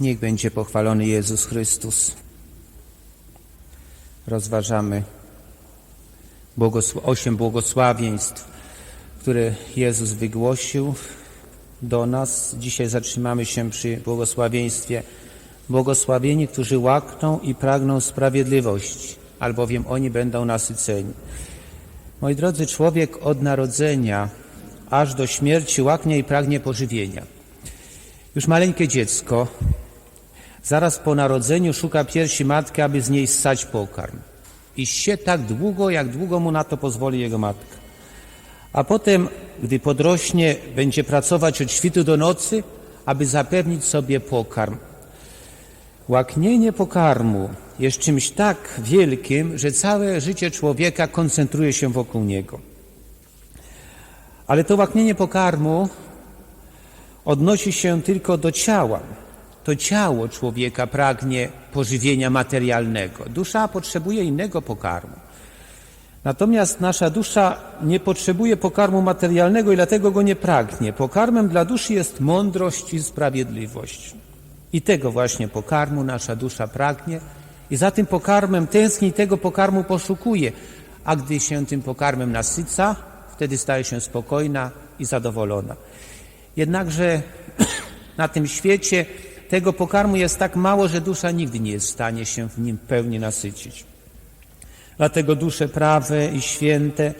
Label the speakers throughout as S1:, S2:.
S1: Niech będzie pochwalony Jezus Chrystus. Rozważamy osiem błogosławieństw, które Jezus wygłosił do nas. Dzisiaj zatrzymamy się przy błogosławieństwie. Błogosławieni, którzy łakną i pragną sprawiedliwości, albowiem oni będą nasyceni. Moi drodzy, człowiek od narodzenia aż do śmierci łaknie i pragnie pożywienia. Już maleńkie dziecko zaraz po narodzeniu szuka piersi matki, aby z niej ssać pokarm. I się tak długo, jak długo mu na to pozwoli jego matka. A potem, gdy podrośnie, będzie pracować od świtu do nocy, aby zapewnić sobie pokarm. Łaknienie pokarmu jest czymś tak wielkim, że całe życie człowieka koncentruje się wokół niego. Ale to łaknienie pokarmu odnosi się tylko do ciała. To ciało człowieka pragnie pożywienia materialnego. Dusza potrzebuje innego pokarmu. Natomiast nasza dusza nie potrzebuje pokarmu materialnego i dlatego go nie pragnie. Pokarmem dla duszy jest mądrość i sprawiedliwość. I tego właśnie pokarmu nasza dusza pragnie i za tym pokarmem tęskni, tego pokarmu poszukuje. A gdy się tym pokarmem nasyca, wtedy staje się spokojna i zadowolona. Jednakże na tym świecie tego pokarmu jest tak mało, że dusza nigdy nie jest w stanie się w nim pełni nasycić. Dlatego dusze prawe i święte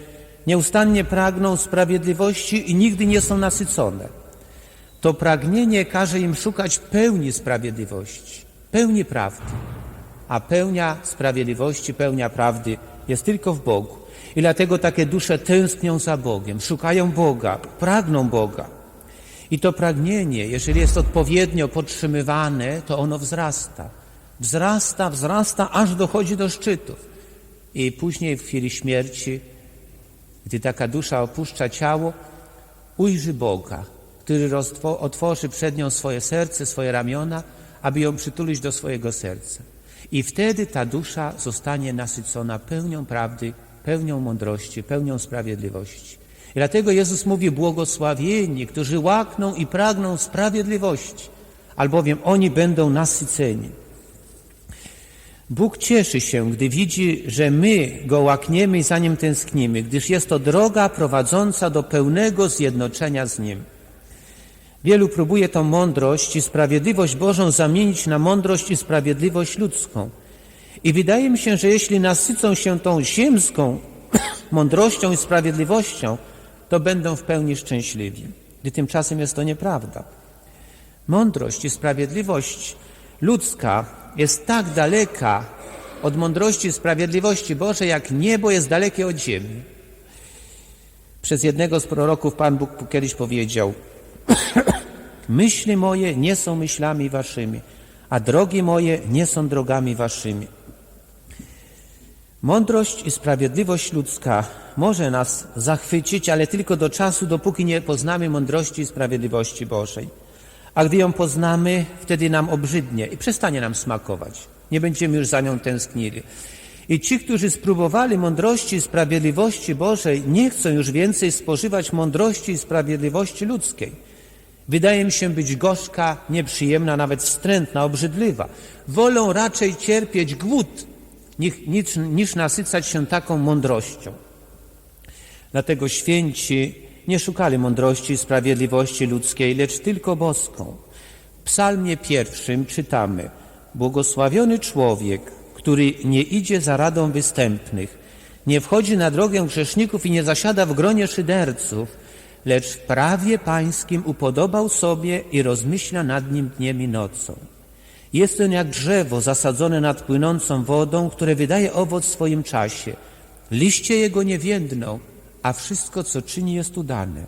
S1: nieustannie pragną sprawiedliwości i nigdy nie są nasycone. To pragnienie każe im szukać pełni sprawiedliwości, pełni prawdy, a pełnia sprawiedliwości, pełnia prawdy jest tylko w Bogu. I dlatego takie dusze tęsknią za Bogiem, szukają Boga, pragną Boga. I to pragnienie, jeżeli jest odpowiednio podtrzymywane, to ono wzrasta. Wzrasta, wzrasta, aż dochodzi do szczytów. I później w chwili śmierci, gdy taka dusza opuszcza ciało, ujrzy Boga, który otworzy przed nią swoje serce, swoje ramiona, aby ją przytulić do swojego serca. I wtedy ta dusza zostanie nasycona pełnią prawdy, pełnią mądrości, pełnią sprawiedliwości. I dlatego Jezus mówi, błogosławieni, którzy łakną i pragną sprawiedliwości, albowiem oni będą nasyceni. Bóg cieszy się, gdy widzi, że my Go łakniemy i za Nim tęsknimy, gdyż jest to droga prowadząca do pełnego zjednoczenia z Nim. Wielu próbuje tą mądrość i sprawiedliwość Bożą zamienić na mądrość i sprawiedliwość ludzką. I wydaje mi się, że jeśli nasycą się tą ziemską mądrością i sprawiedliwością, to będą w pełni szczęśliwi. Gdy tymczasem jest to nieprawda. Mądrość i sprawiedliwość ludzka jest tak daleka od mądrości i sprawiedliwości Bożej, jak niebo jest dalekie od ziemi. Przez jednego z proroków Pan Bóg kiedyś powiedział: Myśli moje nie są myślami waszymi, a drogi moje nie są drogami waszymi. Mądrość i sprawiedliwość ludzka może nas zachwycić, ale tylko do czasu, dopóki nie poznamy mądrości i sprawiedliwości Bożej. A gdy ją poznamy, wtedy nam obrzydnie i przestanie nam smakować. Nie będziemy już za nią tęsknili. I ci, którzy spróbowali mądrości i sprawiedliwości Bożej, nie chcą już więcej spożywać mądrości i sprawiedliwości ludzkiej. Wydaje mi się być gorzka, nieprzyjemna, nawet wstrętna, obrzydliwa. Wolą raczej cierpieć głód, niż, niż, nasycać się taką mądrością. Dlatego święci nie szukali mądrości i sprawiedliwości ludzkiej, lecz tylko boską. W psalmie pierwszym czytamy Błogosławiony człowiek, który nie idzie za radą występnych, nie wchodzi na drogę grzeszników i nie zasiada w gronie szyderców, lecz w prawie pańskim upodobał sobie i rozmyśla nad nim dniem i nocą. Jest on jak drzewo zasadzone nad płynącą wodą, które wydaje owoc w swoim czasie. Liście jego nie więdną, a wszystko, co czyni, jest udane.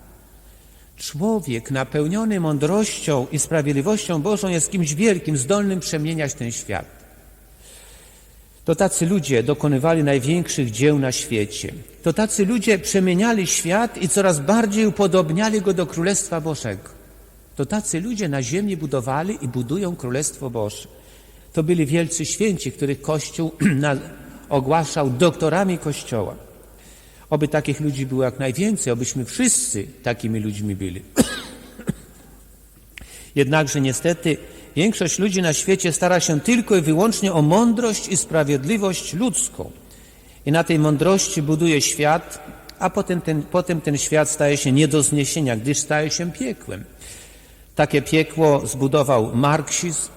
S1: Człowiek napełniony mądrością i sprawiedliwością Bożą jest kimś wielkim, zdolnym przemieniać ten świat. To tacy ludzie dokonywali największych dzieł na świecie. To tacy ludzie przemieniali świat i coraz bardziej upodobniali go do Królestwa Bożego. To tacy ludzie na ziemi budowali i budują Królestwo Boże. To byli wielcy święci, których Kościół ogłaszał doktorami Kościoła. Oby takich ludzi było jak najwięcej, obyśmy wszyscy takimi ludźmi byli. Jednakże niestety większość ludzi na świecie stara się tylko i wyłącznie o mądrość i sprawiedliwość ludzką. I na tej mądrości buduje świat, a potem ten, potem ten świat staje się nie do zniesienia, gdyż staje się piekłem. Takie piekło zbudował marksizm,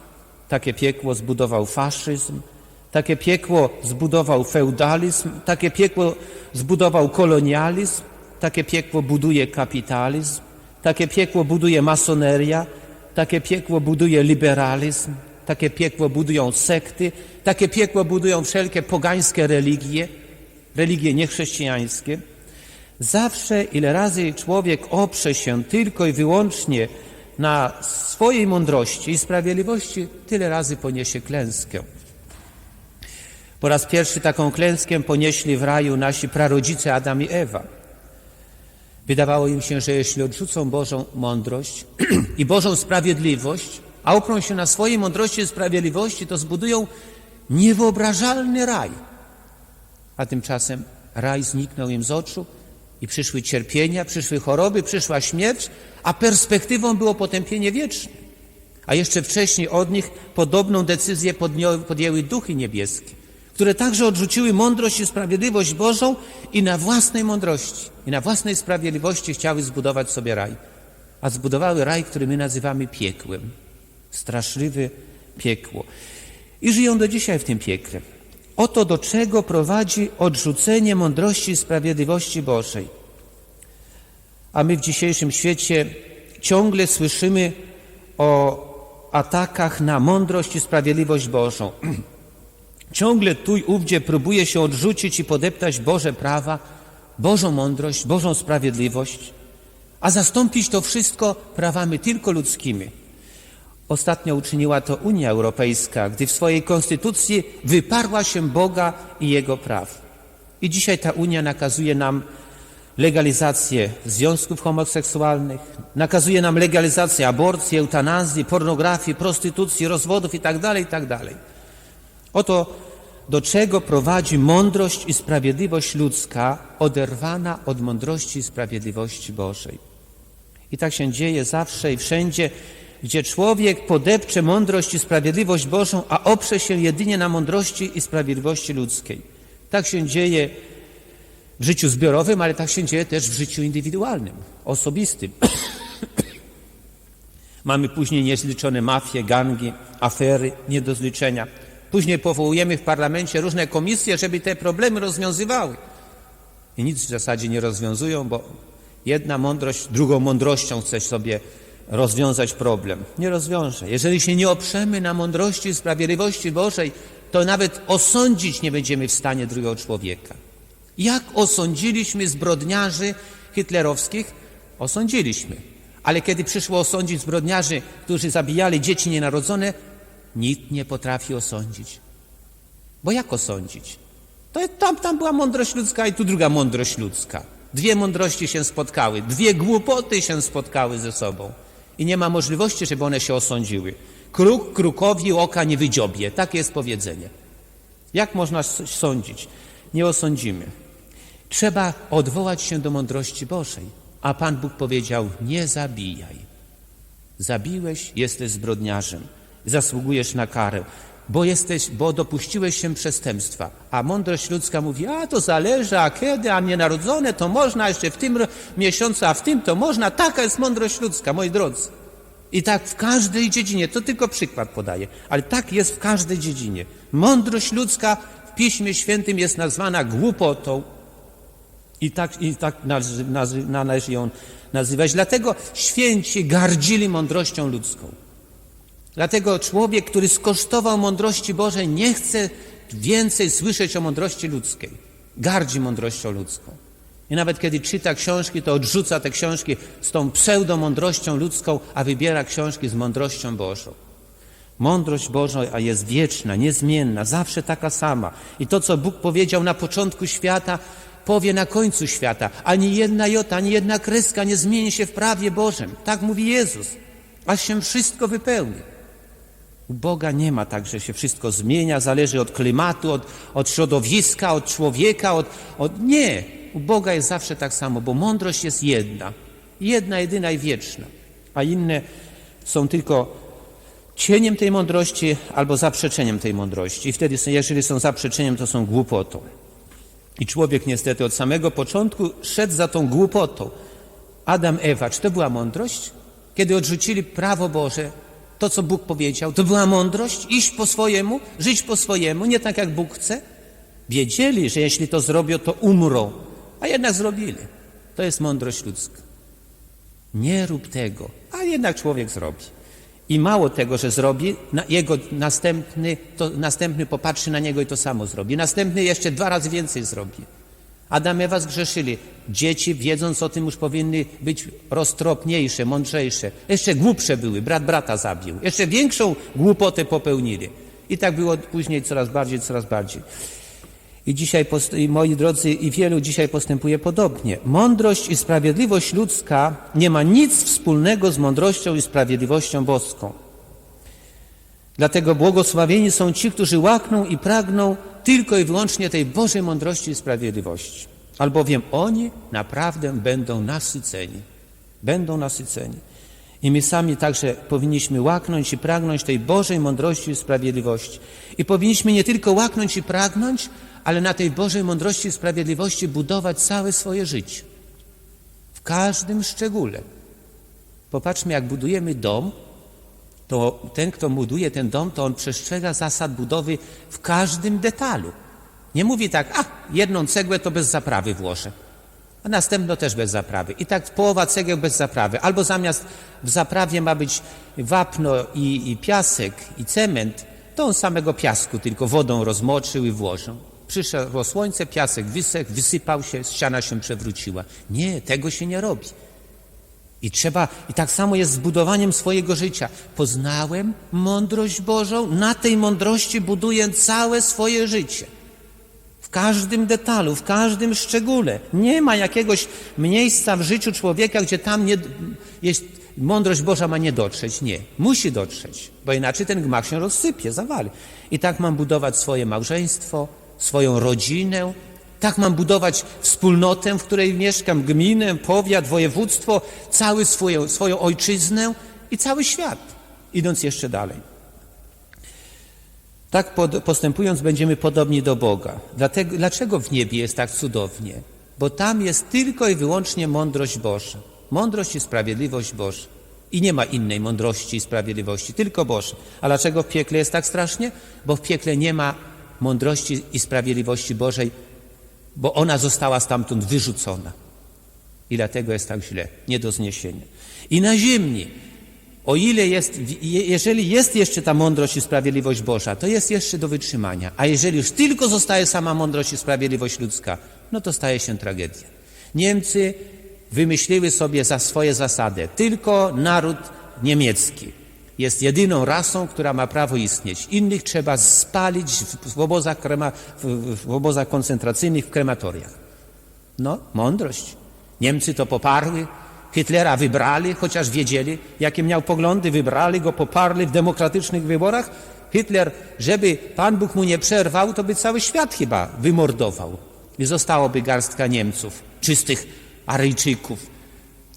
S1: takie piekło zbudował faszyzm, takie piekło zbudował feudalizm, takie piekło zbudował kolonializm, takie piekło buduje kapitalizm, takie piekło buduje masoneria, takie piekło buduje liberalizm, takie piekło budują sekty, takie piekło budują wszelkie pogańskie religie, religie niechrześcijańskie. Zawsze, ile razy człowiek oprze się tylko i wyłącznie na swojej mądrości i sprawiedliwości, tyle razy poniesie klęskę. Po raz pierwszy taką klęskę ponieśli w raju nasi prarodzice Adam i Ewa. Wydawało im się, że jeśli odrzucą Bożą mądrość i Bożą sprawiedliwość, a oprą się na swojej mądrości i sprawiedliwości, to zbudują niewyobrażalny raj. A tymczasem raj zniknął im z oczu i przyszły cierpienia, przyszły choroby, przyszła śmierć, a perspektywą było potępienie wieczne. A jeszcze wcześniej od nich podobną decyzję podjęły duchy niebieskie, które także odrzuciły mądrość i sprawiedliwość Bożą i na własnej mądrości i na własnej sprawiedliwości chciały zbudować sobie raj. A zbudowały raj, który my nazywamy piekłem. Straszliwe piekło. I żyją do dzisiaj w tym piekle. Oto do czego prowadzi odrzucenie mądrości i sprawiedliwości Bożej. A my w dzisiejszym świecie ciągle słyszymy o atakach na mądrość i sprawiedliwość Bożą. Ciągle tu i ówdzie próbuje się odrzucić i podeptać Boże prawa, Bożą mądrość, Bożą sprawiedliwość, a zastąpić to wszystko prawami tylko ludzkimi. Ostatnio uczyniła to Unia Europejska, gdy w swojej konstytucji wyparła się Boga i Jego praw. I dzisiaj ta Unia nakazuje nam legalizację związków homoseksualnych, nakazuje nam legalizację aborcji, eutanazji, pornografii, prostytucji, rozwodów itd., itd. Oto do czego prowadzi mądrość i sprawiedliwość ludzka, oderwana od mądrości i sprawiedliwości Bożej. I tak się dzieje zawsze i wszędzie, gdzie człowiek podepcze mądrość i sprawiedliwość Bożą, a oprze się jedynie na mądrości i sprawiedliwości ludzkiej. Tak się dzieje w życiu zbiorowym, ale tak się dzieje też w życiu indywidualnym, osobistym. Mamy później niezliczone mafie, gangi, afery, nie do zliczenia. Później powołujemy w parlamencie różne komisje, żeby te problemy rozwiązywały. I nic w zasadzie nie rozwiązują, bo jedna mądrość drugą mądrością chce sobie rozwiązać problem. Nie rozwiąże. Jeżeli się nie oprzemy na mądrości i sprawiedliwości Bożej, to nawet osądzić nie będziemy w stanie drugiego człowieka. Jak osądziliśmy zbrodniarzy hitlerowskich? Osądziliśmy. Ale kiedy przyszło osądzić zbrodniarzy, którzy zabijali dzieci nienarodzone, nikt nie potrafi osądzić. Bo jak osądzić? To tam, tam była mądrość ludzka i tu druga mądrość ludzka. Dwie mądrości się spotkały, dwie głupoty się spotkały ze sobą. I nie ma możliwości, żeby one się osądziły. Kruk krukowi oka nie wydziobie. Takie jest powiedzenie. Jak można sądzić? Nie osądzimy. Trzeba odwołać się do mądrości Bożej. A Pan Bóg powiedział: Nie zabijaj. Zabiłeś, jesteś zbrodniarzem, zasługujesz na karę, bo jesteś, bo dopuściłeś się przestępstwa. A mądrość ludzka mówi: A to zależy, a kiedy, a nienarodzone to można jeszcze w tym miesiącu, a w tym to można. Taka jest mądrość ludzka, moi drodzy. I tak w każdej dziedzinie, to tylko przykład podaję, ale tak jest w każdej dziedzinie. Mądrość ludzka w Piśmie Świętym jest nazwana głupotą, i tak, i tak należy, należy ją nazywać. Dlatego święci gardzili mądrością ludzką. Dlatego człowiek, który skosztował mądrości Bożej, nie chce więcej słyszeć o mądrości ludzkiej. Gardzi mądrością ludzką. I nawet kiedy czyta książki, to odrzuca te książki z tą pseudomądrością ludzką, a wybiera książki z mądrością Bożą. Mądrość Boża jest wieczna, niezmienna, zawsze taka sama. I to, co Bóg powiedział na początku świata, powie na końcu świata. Ani jedna jota, ani jedna kreska nie zmieni się w prawie Bożym. Tak mówi Jezus. Aż się wszystko wypełni. U Boga nie ma tak, że się wszystko zmienia, zależy od klimatu, od, od środowiska, od człowieka, od, od... Nie! U Boga jest zawsze tak samo, bo mądrość jest jedna. Jedna, jedyna i wieczna. A inne są tylko cieniem tej mądrości albo zaprzeczeniem tej mądrości. I wtedy, jeżeli są zaprzeczeniem, to są głupotą. I człowiek niestety od samego początku szedł za tą głupotą. Adam, Ewa, czy to była mądrość? Kiedy odrzucili prawo Boże, to co Bóg powiedział, to była mądrość? Iść po swojemu, żyć po swojemu, nie tak jak Bóg chce? Wiedzieli, że jeśli to zrobią, to umrą, a jednak zrobili. To jest mądrość ludzka. Nie rób tego, a jednak człowiek zrobi. I mało tego, że zrobi, jego następny, to następny popatrzy na niego i to samo zrobi. Następny jeszcze dwa razy więcej zrobi. Adam i Ewa zgrzeszyli. Dzieci, wiedząc o tym, już powinny być roztropniejsze, mądrzejsze. Jeszcze głupsze były. Brat brata zabił. Jeszcze większą głupotę popełnili. I tak było później coraz bardziej, coraz bardziej. I dzisiaj, i moi drodzy, i wielu dzisiaj postępuje podobnie. Mądrość i sprawiedliwość ludzka nie ma nic wspólnego z mądrością i sprawiedliwością boską. Dlatego błogosławieni są ci, którzy łakną i pragną tylko i wyłącznie tej Bożej mądrości i sprawiedliwości. Albowiem oni naprawdę będą nasyceni. Będą nasyceni. I my sami także powinniśmy łaknąć i pragnąć tej Bożej mądrości i sprawiedliwości. I powinniśmy nie tylko łaknąć i pragnąć, ale na tej Bożej mądrości i sprawiedliwości budować całe swoje życie. W każdym szczególe. Popatrzmy, jak budujemy dom, to ten, kto buduje ten dom, to on przestrzega zasad budowy w każdym detalu. Nie mówi tak, a jedną cegłę to bez zaprawy włożę, a następną też bez zaprawy. I tak połowa cegieł bez zaprawy. Albo zamiast w zaprawie ma być wapno i, i piasek i cement, to on samego piasku tylko wodą rozmoczył i włożył. Przyszło słońce, piasek wysechł, wysypał się, ściana się przewróciła. Nie, tego się nie robi. I trzeba, i tak samo jest z budowaniem swojego życia. Poznałem mądrość Bożą, na tej mądrości buduję całe swoje życie. W każdym detalu, w każdym szczególe. Nie ma jakiegoś miejsca w życiu człowieka, gdzie tam nie, jest, mądrość Boża ma nie dotrzeć. Nie, musi dotrzeć, bo inaczej ten gmach się rozsypie, zawali. I tak mam budować swoje małżeństwo, swoją rodzinę, tak mam budować wspólnotę, w której mieszkam, gminę, powiat, województwo, cały swoją, swoją ojczyznę i cały świat, idąc jeszcze dalej. Tak postępując będziemy podobni do Boga. Dlatego, dlaczego w niebie jest tak cudownie? Bo tam jest tylko i wyłącznie mądrość Boża. Mądrość i sprawiedliwość Boża. I nie ma innej mądrości i sprawiedliwości, tylko Boże. A dlaczego w piekle jest tak strasznie? Bo w piekle nie ma mądrości i sprawiedliwości Bożej, bo ona została stamtąd wyrzucona. I dlatego jest tak źle, nie do zniesienia. I na ziemi, o ile jest, je- jeżeli jest jeszcze ta mądrość i sprawiedliwość Boża, to jest jeszcze do wytrzymania. A jeżeli już tylko zostaje sama mądrość i sprawiedliwość ludzka, no to staje się tragedia. Niemcy wymyśliły sobie za swoje zasady, tylko naród niemiecki jest jedyną rasą, która ma prawo istnieć. Innych trzeba spalić w, obozach, krema, w, w obozach koncentracyjnych, w krematoriach. No, mądrość. Niemcy to poparły, Hitlera wybrali, chociaż wiedzieli, jakie miał poglądy, wybrali go, poparli w demokratycznych wyborach. Hitler, żeby Pan Bóg mu nie przerwał, to by cały świat chyba wymordował. I zostałoby garstka Niemców, czystych Aryjczyków,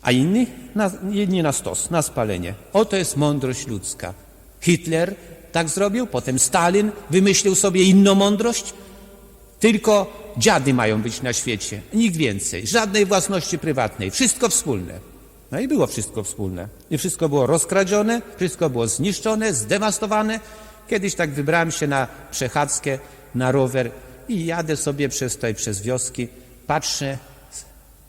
S1: a inni na, jedni na stos, na spalenie. Oto jest mądrość ludzka. Hitler tak zrobił, potem Stalin wymyślił sobie inną mądrość, tylko dziady mają być na świecie, nikt więcej, żadnej własności prywatnej, wszystko wspólne. No i było wszystko wspólne. I wszystko było rozkradzione, wszystko było zniszczone, zdewastowane. Kiedyś tak wybrałem się na przechadzkę, na rower i jadę sobie przez tutaj, przez wioski, patrzę,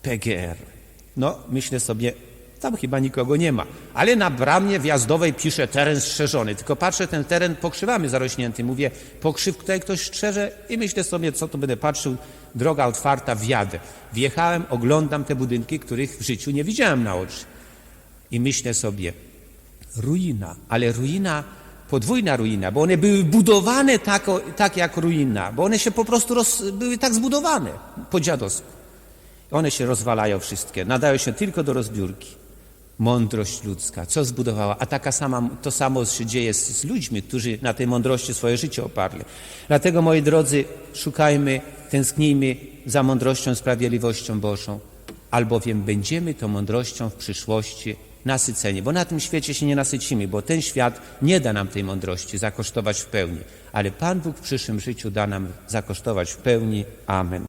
S1: PGR. No, myślę sobie, tam chyba nikogo nie ma. Ale na bramie wjazdowej pisze teren strzeżony. Tylko patrzę, ten teren pokrzywamy zarośnięty. Mówię, pokrzyw tutaj ktoś strzeże i myślę sobie, co tu będę patrzył, droga otwarta, wjadę. Wjechałem, oglądam te budynki, których w życiu nie widziałem na oczy. I myślę sobie, ruina, ale ruina, podwójna ruina, bo one były budowane tak, tak jak ruina, bo one się po prostu roz, były tak zbudowane po dziadowsku. One się rozwalają wszystkie, nadają się tylko do rozbiórki. Mądrość ludzka, co zbudowała? A taka sama, to samo się dzieje z, z ludźmi, którzy na tej mądrości swoje życie oparli. Dlatego, moi drodzy, szukajmy, tęsknijmy za mądrością, sprawiedliwością Bożą, albowiem będziemy tą mądrością w przyszłości nasycenie, bo na tym świecie się nie nasycimy, bo ten świat nie da nam tej mądrości zakosztować w pełni, ale Pan Bóg w przyszłym życiu da nam zakosztować w pełni. Amen.